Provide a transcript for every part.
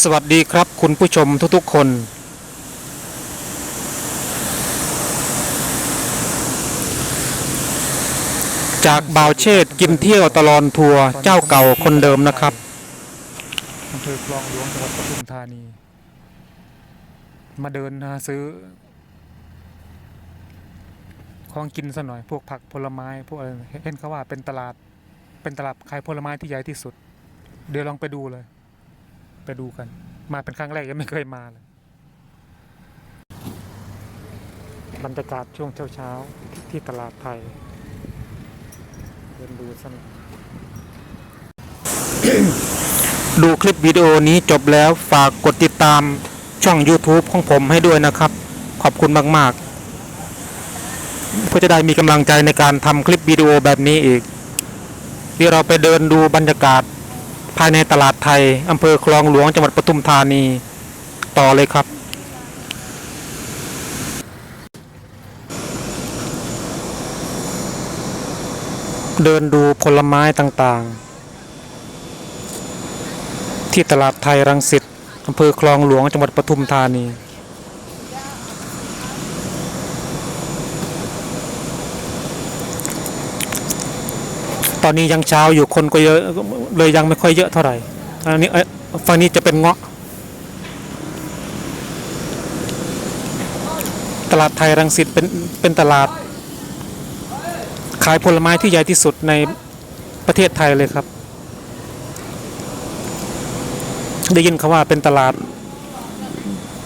สวัสดีครับคุณผู้ชมทุกๆคน จากบ่าวเชษกินเที่ยวตลอนทัวร์เจ้าเก่าคนเดิมนะครับอำเภอคลองหลวงจังหวัดปทุมธานี มาเดินหาซื้อของกินซะหน่อยพวกผักผลไม้พวกอะไรเห็นเขาว่าเป็นตลาดเป็นตลาดขายผลไม้ที่ใหญ่ที่สุด เดี๋ยวลองไปดูเลย ไปดูกัน มาเป็นครั้งแรกยังไม่เคยมาเลยบรรยากาศช่วงเช้าๆที่ตลาดไทยเดินดูสักหน่อยดูคลิปวิดีโอนี้จบแล้วฝากกดติดตามช่อง YouTube ของผมให้ด้วยนะครับ ขอบคุณมากๆ เพื่อจะได้มีกำลังใจในการทำคลิปวิดีโอแบบนี้อีกเดี๋ยวเราไปเดินดูบรรยากาศ ภายในตลาดไทยอำเภอคลองหลวงจังหวัดปทุมธานี ต่อเลยครับ เดินดูผลไม้ต่างๆ ที่ตลาดไทยรังสิตอำเภอคลองหลวงจังหวัดปทุมธานี ตอนนี้ยังเช้าอยู่คนก็เยอะเลยยังไม่ค่อยเยอะเท่าไหร่อันนี้ฝั่งนี้จะเป็นเงาะ ตลาดไทยรังสิตเป็นเป็นตลาด ขายผลไม้ที่ใหญ่ที่สุดในประเทศไทยเลยครับ ได้ยินเขาว่าเป็นตลาด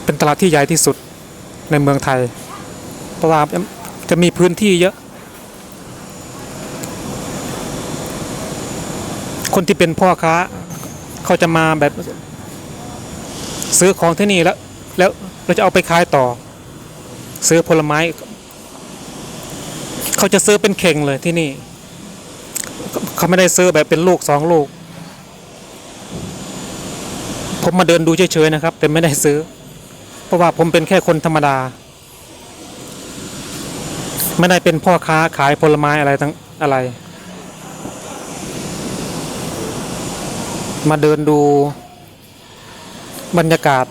เป็นตลาดที่ใหญ่ที่สุดในเมืองไทย เพราะว่าจะมีพื้นที่เยอะ คนที่เป็นพ่อค้า เขาจะมาแบบ ซื้อของที่นี่แล้ว แล้วเราจะเอาไปขายต่อ ซื้อผลไม้ เขาจะซื้อเป็นเข่งเลยที่นี่ เขาไม่ได้ซื้อแบบเป็นลูกสองลูก ผมมาเดินดูเฉยๆนะครับ แต่ไม่ได้ซื้อ เพราะว่าผมเป็นแค่คนธรรมดา ไม่ได้เป็นพ่อค้าขายผลไม้อะไรทั้งอะไร มาเดินดูบรรยากาศ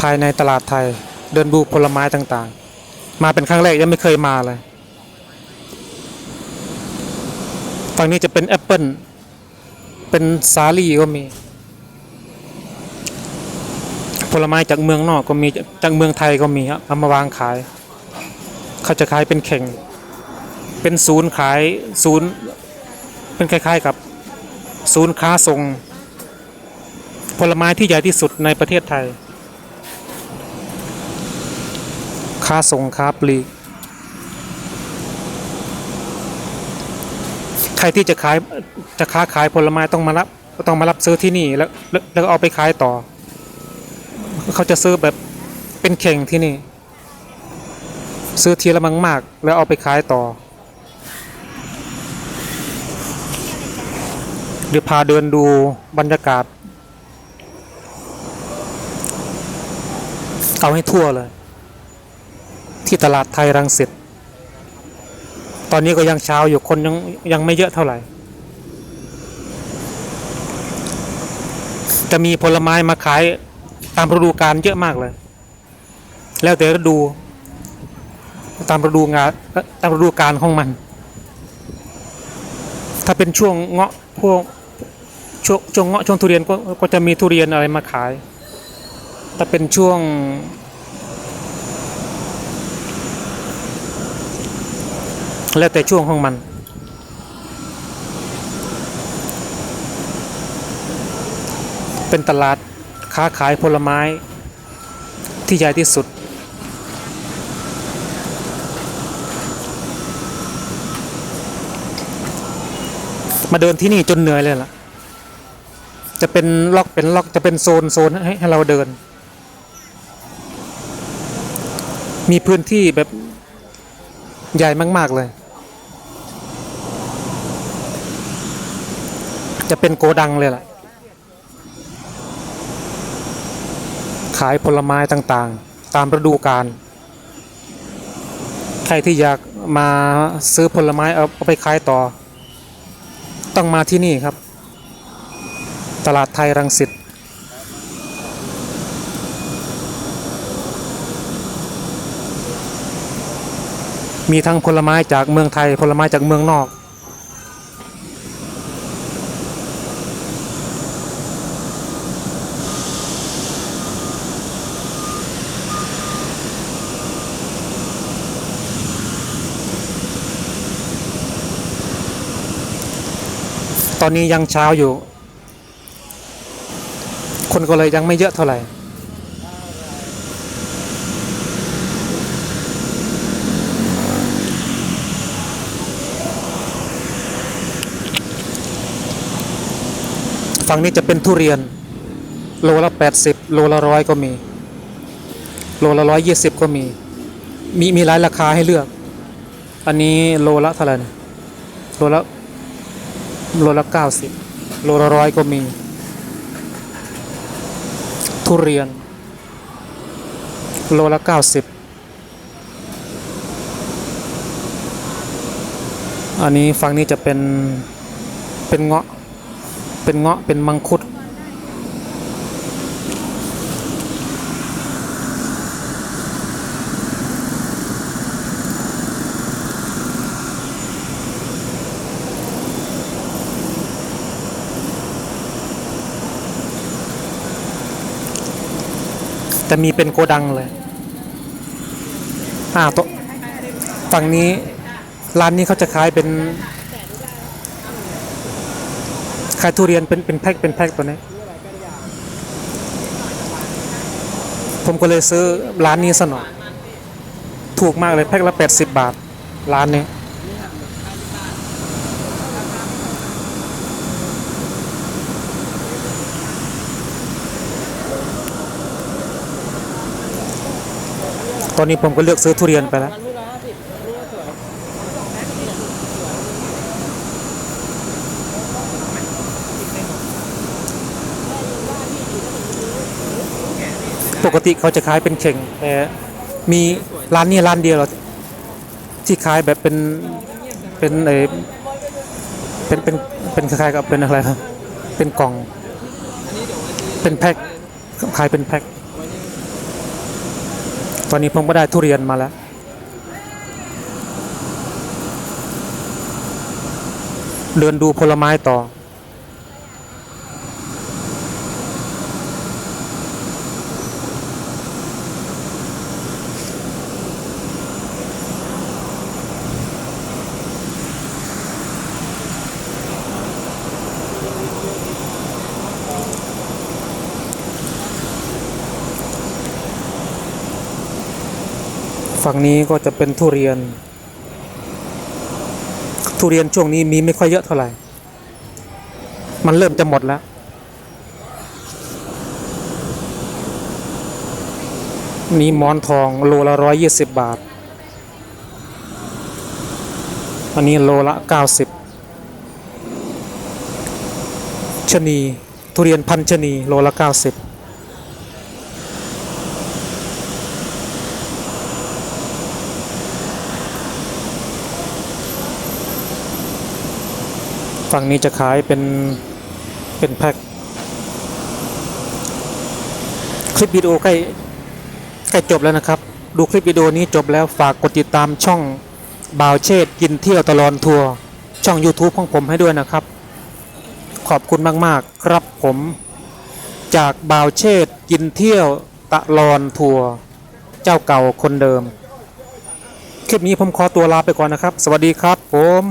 ภายในตลาดไทย เดินดูผลไม้ต่างๆ มาเป็นครั้งแรกยังไม่เคยมาเลยฝั่งนี้จะเป็นแอปเปิลเป็นสาลี่ก็มี ผลไม้จากเมืองนอกก็มีจากเมืองไทยก็มีครับเอามาวางขาย เขาจะขายเป็นเข่ง เป็นศูนย์ขายศูนย์เป็นคล้ายๆกับ ศูนย์ค้าส่ง ผลไม้ที่ใหญ่ที่สุดในประเทศไทย ค้าส่งค้าปลีก ใครที่จะขายจะค้าขายผลไม้ต้องมารับต้องมารับซื้อที่นี่แล้วแล้วเอาไปขายต่อ เขาจะซื้อแบบเป็นเข่งที่นี่ ซื้อทีละมังมากๆแล้วเอาไปขายต่อ เดี๋ยวพาเดินดูบรรยากาศ เอาให้ทั่วเลย ที่ตลาดไทยรังสิตตอนนี้ก็ยังเช้าอยู่คนยังยังไม่เยอะเท่าไหร่ จะมีผลไม้มาขายตามฤดูกาลเยอะมากเลย แล้วแต่ฤดู ตามฤดูงานตามฤดูกาลของมัน ถ้าเป็นช่วงเงาะพวก ช่วงช่วงเงาะช่วงทุเรียนก็ก็จะมีทุเรียนอะไรมาขายถ้าเป็นช่วง แล้วแต่ช่วงของมันเป็นตลาดค้าขายผลไม้ที่ใหญ่ที่สุด มาเดินที่นี่จนเหนื่อยเลยล่ะ จะเป็นล็อกเป็นล็อกจะเป็นโซนโซนให้ให้เราเดิน มีพื้นที่แบบใหญ่มาก ๆ เลย จะเป็นโกดังเลยล่ะ ขายผลไม้ต่างๆ ตามฤดูกาลใครที่อยากมาซื้อผลไม้เอาเอาไปขายต่อ ต้องมาที่นี่ครับ ตลาดไทยรังสิตมีทั้งผลไม้จากเมืองไทยผลไม้จากเมืองนอก ตอนนี้ยังเช้าอยู่ คนก็เลยยังไม่เยอะเท่าไหร่ฝั่งนี้จะเป็นทุเรียน โลละ 80 โลละร้อยก็มี โลละร้อยยี่สิบก็มี มีมีหลายราคาให้เลือก อันนี้โลละเท่าไหร่โลละโลละเก้าสิบโลละร้อยก็มี ทุเรียน โลละเก้าสิบอันนี้ฝั่งนี้จะเป็นเป็นเงาะเป็นเงาะเป็นมังคุด แต่มีเป็นโกดังเลยอ่าโตะฝั่งนี้ร้านนี้เขาจะขายเป็นขายทุเรียนเป็นเป็นแพ็คเป็นแพ็คตัวนี้ ผมก็เลยซื้อร้านนี้ซะหน่อถูกมากเลยแพ็คละ80บาท ร้านนี้ ตอนนี้ผมก็เลือกซื้อทุเรียนไปแล้วปกติเขาจะขายเป็นเข่งแต่มีร้านนี้ร้านเดียวที่ขายแบบเป็นเป็นเอเป็นเป็นเป็นคล้ายๆกับเป็นอะไรครับ เป็นกล่อง เป็นแพ็คขายเป็นแพ็ค ตอนนี้ผมก็ได้ทุเรียนมาแล้ว เดินดูผลไม้ต่อ ฝั่งนี้ก็จะเป็นทุเรียน ทุเรียนช่วงนี้มีไม่ค่อยเยอะเท่าไหร่ มันเริ่มจะหมดแล้วนี่หมอนทองโลละร้อยยี่สิบบาท อันนี้โลละเก้าสิบชะนี ทุเรียนพันชะนีโลละเก้าสิบ ฝั่งนี้จะขายเป็น เป็นแพ็คคลิปวิดีโอใกล้ใกล้จบแล้วนะครับ ดูคลิปวิดีโอนี้จบแล้วฝากกดติดตามช่องบ่าวเชษกินเที่ยวตลอดทัวร์ช่อง YouTube ของผมให้ด้วยนะครับ ขอบคุณมาก ๆ ครับผม จากบ่าวเชษกินเที่ยวตะลอนทัวร์เจ้าเก่าคนเดิม คลิปนี้ผมขอตัวลาไปก่อนนะครับ สวัสดีครับผม